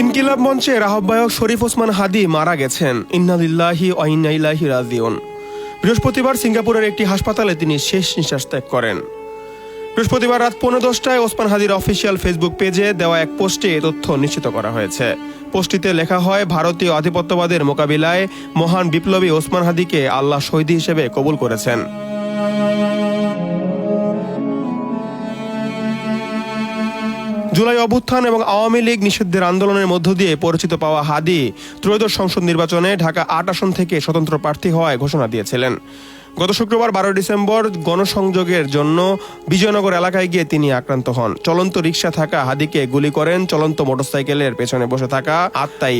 ইনকিলাব মঞ্চের আহ্বায়ক শরীফ ওসমান হাদি মারা গেছেন। ইন্নালিল্লাহি ওয়াইনাইলাহি রাজিউন। বৃহস্পতিবার সিঙ্গাপুরের একটি হাসপাতালে তিনি শেষ নিঃশ্বাস ত্যাগ করেন। বৃহস্পতিবার রাত পৌনে দশটায় ওসমান হাদির অফিসিয়াল ফেসবুক পেজে দেওয়া এক পোস্টে তথ্য নিশ্চিত করা হয়েছে। পোস্টটিতে লেখা হয়, ভারতীয় আধিপত্যবাদের মোকাবিলায় মহান বিপ্লবী ওসমান হাদিকে আল্লাহ শহীদ হিসেবে কবুল করেছেন। জুলাই অভ্যুত্থান এবং আওয়ামী লীগ নিষিদ্ধের আন্দোলনের মধ্য দিয়ে পরিচিত পাওয়া হাদি ত্রয়োদশ সংসদ নির্বাচনে ঢাকা আট আসন থেকে স্বতন্ত্র প্রার্থী হওয়ায় ঘোষণা দিয়েছিলেন। গত শুক্রবার বারো ডিসেম্বর গণসংযোগের জন্য বিজয়নগর এলাকায় গিয়ে তিনি আক্রান্ত হন। চলন্ত রিক্সা থাকা হাদিকে গুলি করেন চলন্ত মোটরসাইকেলের পেছনে বসে থাকা আত্মাই।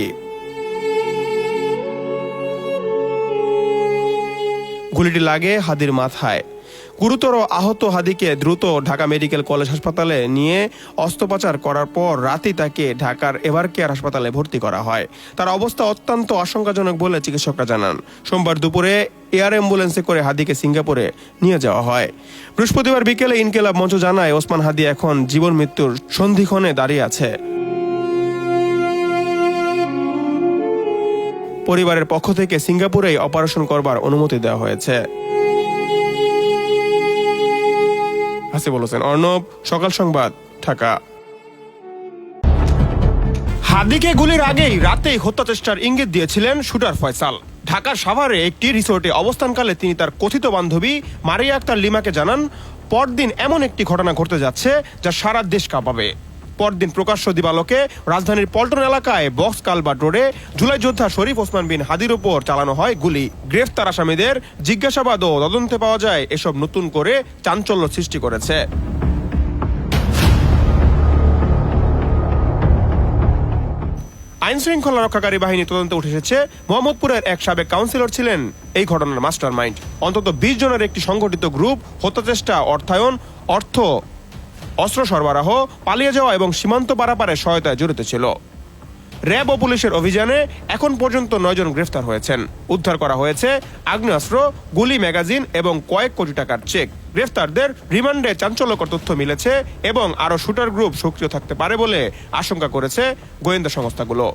গুলিটি লাগে হাদির মাথায়। গুরুতর আহত হাদিকে দ্রুত ঢাকা মেডিকেল কলেজ হাসপাতালে নিয়ে অস্ত্রোপচার করার পর রাতেই তাকে ঢাকার এভার কেয়ার হাসপাতালে ভর্তি করা হয়। তার অবস্থা অত্যন্ত আশঙ্কাজনক বলে চিকিৎসকরা জানান। সোমবার দুপুরে এয়ার অ্যাম্বুলেন্সে করে হাদিকে সিঙ্গাপুরে নিয়ে যাওয়া হয়। বৃহস্পতিবার বিকেলে ইনকেলাব মঞ্চ জানায়, ওসমান হাদি এখন জীবন মৃত্যুর সন্ধিক্ষণে দাঁড়িয়ে আছে। পরিবারের পক্ষ থেকে সিঙ্গাপুরেই অপারেশন করবার অনুমতি দেওয়া হয়েছে। হাসিবুল হোসেন। অর্ণব, সকাল সংবাদ, ঢাকা। হাদিকে গুলির আগেই রাতেই হত্যা চেষ্টার ইঙ্গিত দিয়েছিলেন শুটার ফয়সাল। ঢাকার সাভারে একটি রিসোর্টে অবস্থানকালে তিনি তার কথিত বান্ধবী মারিয়া আক্তার লিমাকে জানান, পরদিন এমন একটি ঘটনা ঘটতে যাচ্ছে যা সারা দেশ কাঁপাবে। পরদিন প্রকাশ্য দিবালোকে রাজধানীর পল্টন এলাকায় বক্স কালবাট রোডে জুলাই যোদ্ধা শরীফ ওসমান বিন হাদির উপর চালানো হয় গুলি। গ্রেফতার আসামিদের জিজ্ঞাসাবাদ ও তদন্তে পাওয়া যায় এসব নতুন করে চাঞ্চল্য সৃষ্টি করেছে। আইন শৃঙ্খলা রক্ষাকারী বাহিনী তদন্তে উঠে এসেছে। মোহাম্মদপুরের এক সাবেক কাউন্সিলর ছিলেন এই ঘটনার মাস্টার মাইন্ড অন্তত বিশ জনের একটি সংগঠিত গ্রুপ, হত্যাচেষ্টা, অর্থায়ন, অর্থ অস্ত্র সরবরাহ, পালিয়ে যাওয়া এবং সীমান্ত পারাপারে সহায়তায় জড়িত ছিল। র্যাব ও পুলিশের অভিযানে এখন পর্যন্ত নয়জন গ্রেফতার হয়েছেন। উদ্ধার করা হয়েছে আগ্নেয়াস্ত্র, গুলি ম্যাগাজিন এবং কয়েক কোটি টাকার চেক। গ্রেফতারদের রিমান্ডে চাঞ্চল্যকর তথ্য মিলেছে এবং আরও শুটার গ্রুপ সক্রিয় থাকতে পারে বলে আশঙ্কা করেছে গোয়েন্দা সংস্থাগুলো।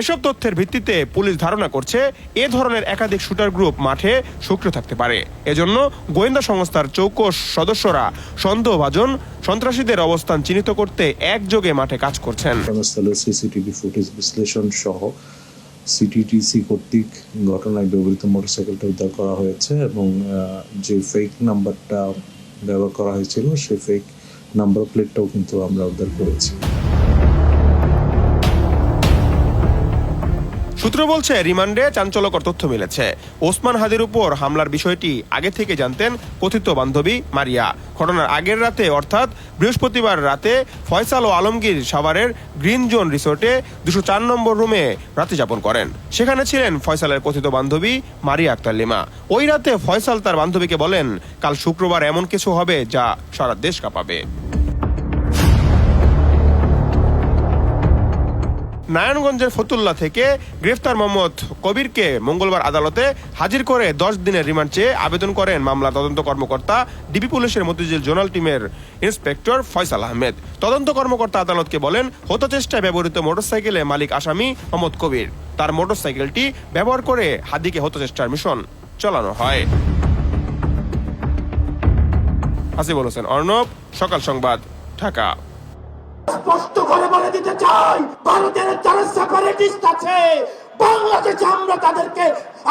এসব তথ্যের ভিত্তিতে পুলিশ ধারণা করছে, এ ধরনের একাধিক শুটার গ্রুপ মাঠে সক্রিয় থাকতে পারে। এজন্য গোয়েন্দা সংস্থার চৌকস সদস্যরা সন্দেহভাজন সন্ত্রাসীদের অবস্থান চিহ্নিত করতে একযোগে মাঠে কাজ করছেন। সিসিটিভি ফুটেজ বিশ্লেষণ সহ সিটিটিসি কর্তৃক ঘটনায় ব্যবহৃত মোটরসাইকেলটা উদ্ধার করা হয়েছে এবং যে ফেক নাম্বারটা ব্যবহার করা হয়েছিল, সেই ফেক নাম্বার প্লেটটাও কিন্তু আমরা উদ্ধার করেছি। সূত্র বলছে, রিমান্ডে চাঞ্চল্যকর তথ্য মিলেছে। ওসমান হাদির উপর হামলার বিষয়টি আগে থেকে জানতেন কথিত বান্ধবী মারিয়া। ঘটনার আগের রাতে, অর্থাৎ বৃহস্পতিবার রাতে, ফয়সাল ও আলমগীর সাভারের গ্রিন জোন রিসোর্টে দুশো চার নম্বর রুমে রাতে যাপন করেন। সেখানে ছিলেন ফয়সালের কথিত বান্ধবী মারিয়া আক্তার লিমা। ওই রাতে ফয়সাল তার বান্ধবীকে বলেন, কাল শুক্রবার এমন কিছু হবে যা সারা দেশ কাঁপাবে। নারায়ণগঞ্জের ফতুল্লা থেকে গ্রেফতার মোহাম্মদ কবিরকে মঙ্গলবার আদালতে হাজির করে দশ দিনের রিমান্ড চেয়ে আবেদন করেন মামলা তদন্ত কর্মকর্তা ডিবি পুলিশের মতিঝিল জোনাল টিমের ইন্সপেক্টর ফয়সাল আহমেদ। তদন্ত কর্মকর্তা আদালতকে বলেন হত্যাচেষ্টায় ব্যবহৃত মোটরসাইকেলে মালিক আসামি মোহাম্মদ কবির। তার মোটরসাইকেলটি ব্যবহার করে হাদিকে হত্যাচেষ্টার মিশন চালানো হয়। হাসিবুল হোসেন, অর্ণব, সকাল সংবাদ, ঢাকা। স্পষ্ট করে বলে দিতে চাই, ভারতের যারা সেপারেটিস্ট আছে, বাংলাদেশে আমরা তাদেরকে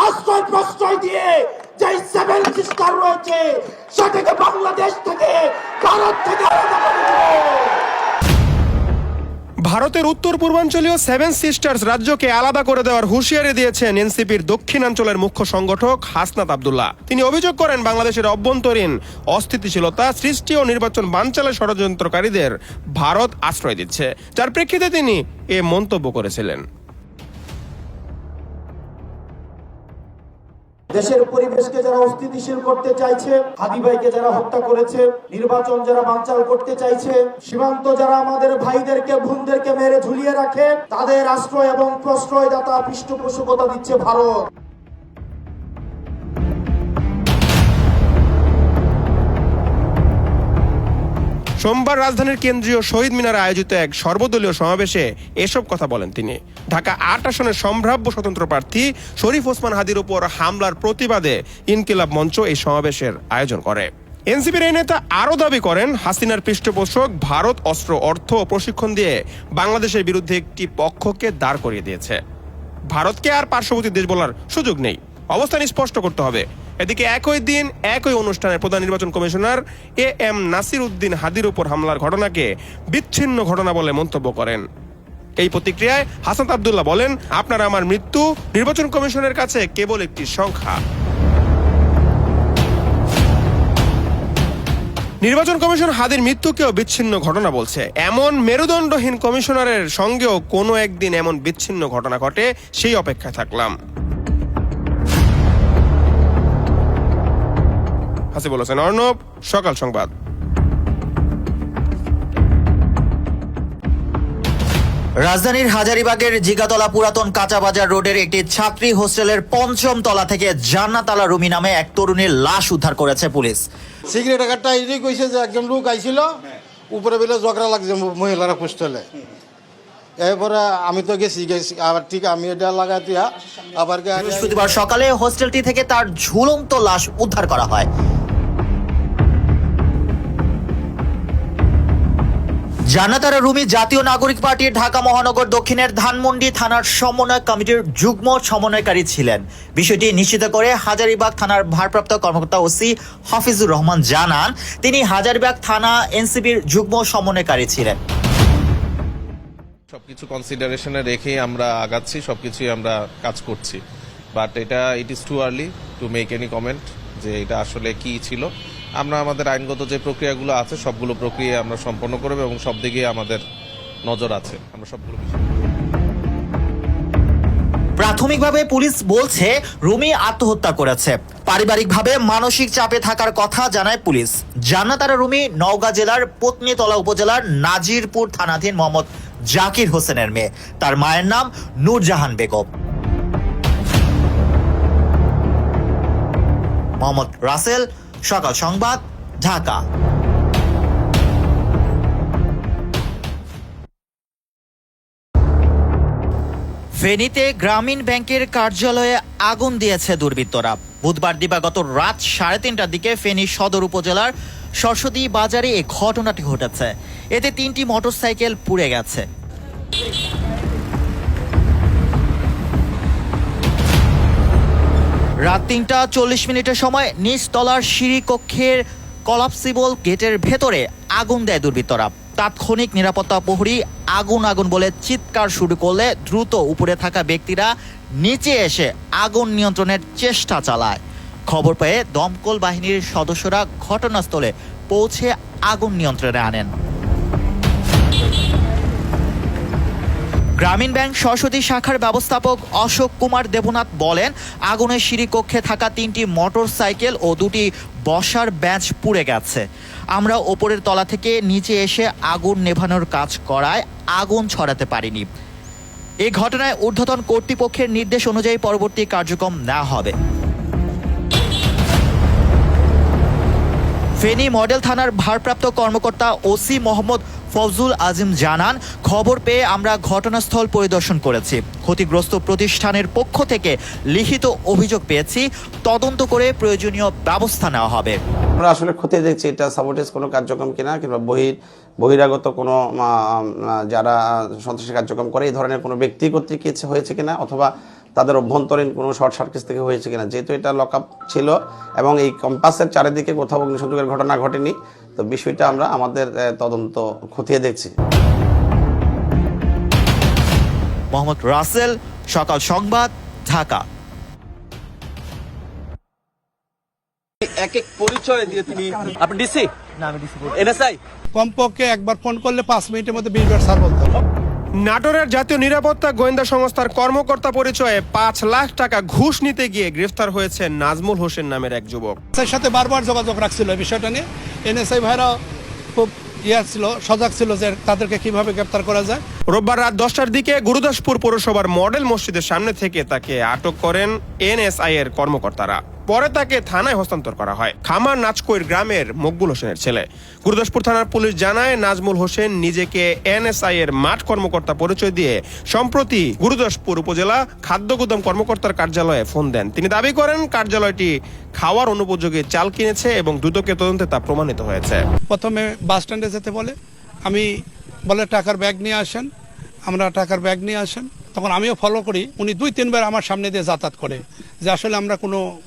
আশ্রয় প্রশ্রয় দিয়ে যে সেভেন সিস্টার রয়েছে, সেটাকে বাংলাদেশ থেকে, ভারত থেকে আলাদা করে দেবো। ভারতের উত্তর পূর্বাঞ্চলীয় সেভেন সিস্টার্স রাজ্যকে আলাদা করে দেওয়ার হুঁশিয়ারি দিয়েছেন এনসিপির দক্ষিণাঞ্চলের মুখ্য সংগঠক হাসনাত আবদুল্লাহ। তিনি অভিযোগ করেন, বাংলাদেশের অভ্যন্তরীণ অস্থিতিশীলতা, সৃষ্টি ও নির্বাচন বানচালে ষড়যন্ত্রকারীদের ভারত আশ্রয় দিচ্ছে। যার প্রেক্ষিতে তিনি এ মন্তব্য করেছিলেন। দেশের পরিবেশকে যারা অস্থিতিশীল করতে চাইছে হাদি ভাইকে যারা হত্যা করেছে, নির্বাচন যারা বাঞ্চাল করতে চাইছে, সীমান্ত যারা আমাদের ভাইদেরকে, বোনদেরকে মেরে ঝুলিয়ে রাখে, তাদের আশ্রয় এবং প্রশ্রয়দাতা পৃষ্ঠপোষকতা দিচ্ছে ভারত। সোমবার রাজধানীর কেন্দ্রীয় শহীদ মিনারে আয়োজিত এক সর্বদলীয় সমাবেশে এসব কথা বলেন তিনি। ঢাকা আট আসনের সম্ভাব্য স্বতন্ত্র প্রার্থী শরীফ ওসমান হাদির উপর হামলার প্রতিবাদে ইনকিলাব মঞ্চ এই সমাবেশের আয়োজন করে। এনসিপির এই নেতা আরও দাবি করেন, হাসিনার পৃষ্ঠপোষক ভারত অস্ত্র, অর্থ ও প্রশিক্ষণ দিয়ে বাংলাদেশের বিরুদ্ধে একটি পক্ষকে দাঁড় করিয়ে দিয়েছে। ভারতকে আর পার্শ্ববর্তী দেশ বলার সুযোগ নেই। অবস্থান স্পষ্ট করতে হবে। এদিকে একই দিন, একই অনুষ্ঠানে প্রধান নির্বাচন commissioner A M Nasir Uddin হাদির উপর হামলার ঘটনাকে বিচ্ছিন্ন ঘটনা বলে মন্তব্য করেন। এই প্রতিক্রিয়ায় হাসান আবদুল্লাহ বলেন, আপনার আমার মৃত্যু, নির্বাচন কমিশনের কাছে কেবল একটি সংখ্যা। নির্বাচন কমিশন হাদির মৃত্যুকেও বিচ্ছিন্ন ঘটনা বলছে। এমন মেরুদণ্ডহীন কমিশনারের সঙ্গেও কোনো একদিন এমন বিচ্ছিন্ন ঘটনা ঘটে, সেই অপেক্ষায় থাকলাম। হাসিবুল হোসেন অর্ণব সকাল সংবাদ। রাজধানীর হাজারিবাগের জিগাতলা পুরাতন কাঁচাবাজার রোডের একটি ছাত্রী হোস্টেলের পঞ্চম তলা থেকে জান্নাতালা রুমি নামে এক তরুণীর লাশ উদ্ধার করেছে পুলিশ। সিগারেট একটা এটাই কইছে যে একজন লোক আইছিল উপরে বেলে ঝগড়া লাগছে মহিলারা হোস্টেলে। এরপরে আমি তো গেছি গেছি আবার ঠিক আমি এটা লাগাতিয়া আবার বৃহস্পতিবার সকালে হোস্টেলটি থেকে তার ঝুলন্ত লাশ উদ্ধার করা হয়। জান্নাতারা রুমি জাতীয় নাগরিক পার্টির ঢাকা মহানগর দক্ষিণের ধানমন্ডি থানার সমন্বয় কমিটির যুগ্ম সমন্বয়কারী ছিলেন। বিষয়টি নিশ্চিত করে হাজারিবাগ থানার ভারপ্রাপ্ত কর্মকর্তা ওসি হাফিজুর রহমান জানান, তিনি হাজারিবাগ থানা এনসিবির যুগ্ম সমন্বয়কারী ছিলেন। সবকিছু কনসিডারেশনে রেখেই আমরা আগাচ্ছি, সবকিছুই আমরা কাজ করছি। বাট এটা it is too early to make any comment যে এটা আসলে কি ছিল। আমরা আমাদের আইনগত যে প্রক্রিয়াগুলো আছে, সবগুলো প্রক্রিয়া আমরা সম্পন্ন করব এবং সব দিকে আমাদের নজর আছে। আমরা সবগুলো প্রাথমিকভাবে পুলিশ বলছে, রুমি আত্মহত্যা করেছে। পারিবারিকভাবে মানসিক চাপে থাকার কথা জানায় পুলিশ। জান্নাতারা রুমি নওগাঁ জেলার পত্নীতলা উপজেলার নাজিরপুর থানাধীন মোহাম্মদ জাকির হোসেনের মেয়ে। তার মায়ের নাম নূরজাহান বেগম। মোহাম্মদ রাসেল সকাল সংবাদ, ঢাকা। ফেনীতে গ্রামীণ ব্যাংকের কার্যালয়ে আগুন দিয়েছে দুর্বৃত্তরা। বুধবার দিবাগত রাত সাড়ে তিনটার দিকে ফেনী সদর উপজেলার সরস্বতী বাজারে এই ঘটনাটি ঘটেছে। এতে তিনটি মোটরসাইকেল পুড়ে গেছে। রাত তিনটা চল্লিশ মিনিটের সময় নিচতলার সিঁড়ি কক্ষের কলাপসিবল গেটের ভেতরে আগুন দেয় দুর্বৃত্তরা। তাৎক্ষণিক নিরাপত্তা প্রহরী আগুন আগুন বলে চিৎকার শুরু করলে দ্রুত উপরে থাকা ব্যক্তিরা নিচে এসে আগুন নিয়ন্ত্রণের চেষ্টা চালায়। খবর পেয়ে দমকল বাহিনীর সদস্যরা ঘটনাস্থলে পৌঁছে আগুন নিয়ন্ত্রণে আনেন। গ্রামীণ ব্যাংক সরস্বতী শাখার ব্যবস্থাপক অশোক কুমার দেবনাথ বলেন, আগুনের সিঁড়ি কক্ষে থাকা তিনটি মোটর সাইকেল ও দুটি বসার ব্যাঞ্চ পুড়ে গেছে। আমরা ওপরের তলা থেকে নিচে এসে আগুন নেভানোর কাজ করায় আগুন ছড়াতে পারিনি। এই ঘটনায় ঊর্ধ্বতন কর্তৃপক্ষের নির্দেশ অনুযায়ী পরবর্তী কার্যক্রম নেওয়া হবে। ফেনী মডেল থানার ভারপ্রাপ্ত কর্মকর্তা ওসি মোহাম্মদ ফজলুল আজিম জানান, খবর পেয়ে আমরা ঘটনাস্থল পরিদর্শন করেছি। ক্ষতিগ্রস্ত প্রতিষ্ঠানের পক্ষ থেকে লিখিত অভিযোগ পেয়েছি। তদন্ত করে প্রয়োজনীয় ব্যবস্থা নেওয়া হবে। আমরা আসলে খতিয়ে দেখছি এটা সাবোটেজ কোনো কার্যক্রম কিনা, কিংবা বহির, বহিরাগত কোনো যারা সন্ত্রাসী কার্যক্রম করে, এই ধরনের কোনো ব্যক্তি কর্তৃক হয়েছে কিনা, অথবা তাদের অভ্যন্তরীণ কোনো শর্ট সার্কিট থেকে হয়েছে কিনা যেহেতু এটা লক ছিল এবং এই কম্পাসের চারিদিকে কোথাও অগ্নিসংযোগের ঘটনা ঘটেনি তো বিষয়টা আমরা আমাদের তদন্ত খতিয়ে দেখছি। মোহাম্মদ রাসেল সকাল সংবাদ ঢাকা। এক এক পরিচয় দিয়ে তিনি আপনি ডিসি না আমি ডিসি এনএসআই কমপক্ষে একবার ফোন করলে পাঁচ মিনিটের মধ্যে বিশ বার স্যার বলতে হবে। নাটোরের জাতীয় নিরাপত্তা গোয়েন্দা সংস্থার কর্মকর্তা পরিচয়ে পাঁচ লাখ টাকা ঘুষ নিতে গিয়ে গ্রেফতার হয়েছে নাজমুল হোসেন নামের এক যুবক। এর সাথে বারবার যোগাযোগ রাখছিল এই বিষয়টা নিয়ে। এনএসআই ভাইরা খুব ইয়ে ছিল সজাগ ছিল যে তাদেরকে কীভাবে গ্রেপ্তার করা যায়। রোববার রাত দশটার দিকে গুরুদাসপুর পৌরসভার মডেল মসজিদের সামনে থেকে তাকে আটক করেন এনএসআই এর কর্মকর্তারা। পরে তাকে থানায় হস্তান্তর করা হয়। খামার নাচকৈর গ্রামের মকবুল হোসেনের ছেলে। গুরুদাসপুর থানার পুলিশ জানায়, নাজমুল হোসেন নিজেকে এনএসআই এর মাঠ কর্মকর্তা পরিচয় দিয়ে সম্প্রতি গুরুদাসপুর উপজেলা খাদ্য গুদাম কর্মকর্তার কার্যালয়ে ফোন দেন। তিনি দাবি করেন, কার্যালয়টি খাওয়ার অনুপযোগী চাল কিনেছে এবং দুদকে তদন্তে তা প্রমাণিত হয়েছে। প্রথমে বাস স্ট্যান্ডে যেতে বলে। আমি বলে, টাকার ব্যাগ নিয়ে আসেন। আমরা টাকার ব্যাগ নিয়ে আসেন। তখন আমিও ফলো করি। উনি দুই, তিনবার আমার সামনে দিয়ে যাতায়াত করে। যে আসলে আমরা কোনো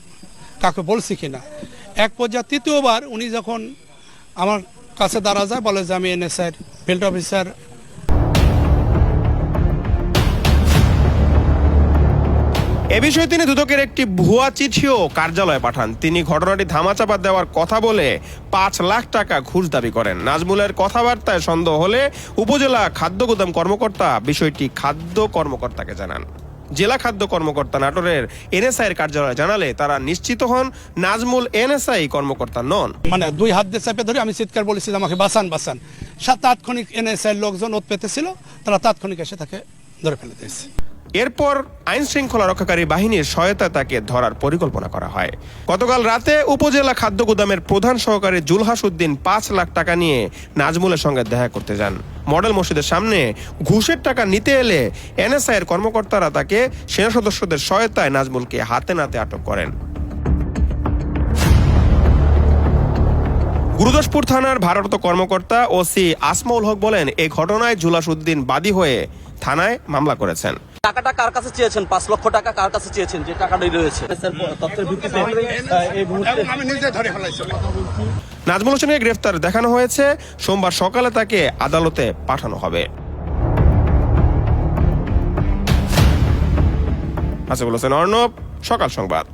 কাকে বলছি কিনা। এক পর্যায়ে তৃতীয়বার উনি যখন আমার কাছে দাঁড়া যায়, বলে যে আমি এনএসআই ফিল্ড অফিসার এ বিষয়ে তিনি দুদকের একটি ভুয়া চিঠিও কার্যালয়ে পাঠান। তিনি ঘটনাটি ধামাচাপা দেওয়ার কথা বলে পাঁচ লাখ টাকা ঘুষ দাবি করেন। নাজমুলের কথাবার্তায় সন্দেহ হলে উপজেলা খাদ্য গুদাম কর্মকর্তা বিষয়টি খাদ্য কর্মকর্তাকে জানান। জেলা খাদ্য কর্মকর্তা নাটোরের এনএসআই এর কার্যালয়ে জানালে তারা নিশ্চিত হন নাজমুল এনএসআই কর্মকর্তা নন। মানে দুই হাত দিয়ে চেপে ধরে আমি চিৎকার বলেছি আমাকে বাঁচান সা- তাৎক্ষণিক এনএসআই লোকজন ওত পেতেছিল, তারা তাৎক্ষণিক এসে তাকে ধরে ফেলে দিয়েছে। এরপর আইন শৃঙ্খলা রক্ষাকারী বাহিনীর সহায়তায় তাকে ধরার পরিকল্পনা করা হয়। গতকাল রাতে উপজেলা খাদ্য গুদামের প্রধান সহকারী জুলহাস উদ্দিন পাঁচ লাখ টাকা নিয়ে নাজমুলের সঙ্গে দেখা করতে যান। মডেল মসজিদের সামনে ঘুষের টাকা নিতে এলে এনএসআই এর কর্মকর্তারা তাকে সেনা সদস্যদের সহায়তায় নাজমুলকে হাতে নাতে আটক করেন। গুরুদাসপুর থানার ভারত কর্মকর্তা ওসি আসমাউল হক বলেন এই ঘটনায় জুলাস উদ্দিন বাদী হয়ে থানায় মামলা করেছেন। টাকাটা কার কাছে চেয়েছেন? পাঁচ লক্ষ টাকা কার কাছে চেয়েছেন যে টাকাটাই রয়েছে? তথ্যের ভিত্তিতে এই মুহূর্তে আমি নিজে ধরে ফেলাইছি। নাজমুল হোসেনকে গ্রেফতার দেখানো হয়েছে। সোমবার সকালে তাকে আদালতে পাঠানো হবে। আচ্ছা হোসেন অর্ণব সকাল সংবাদ।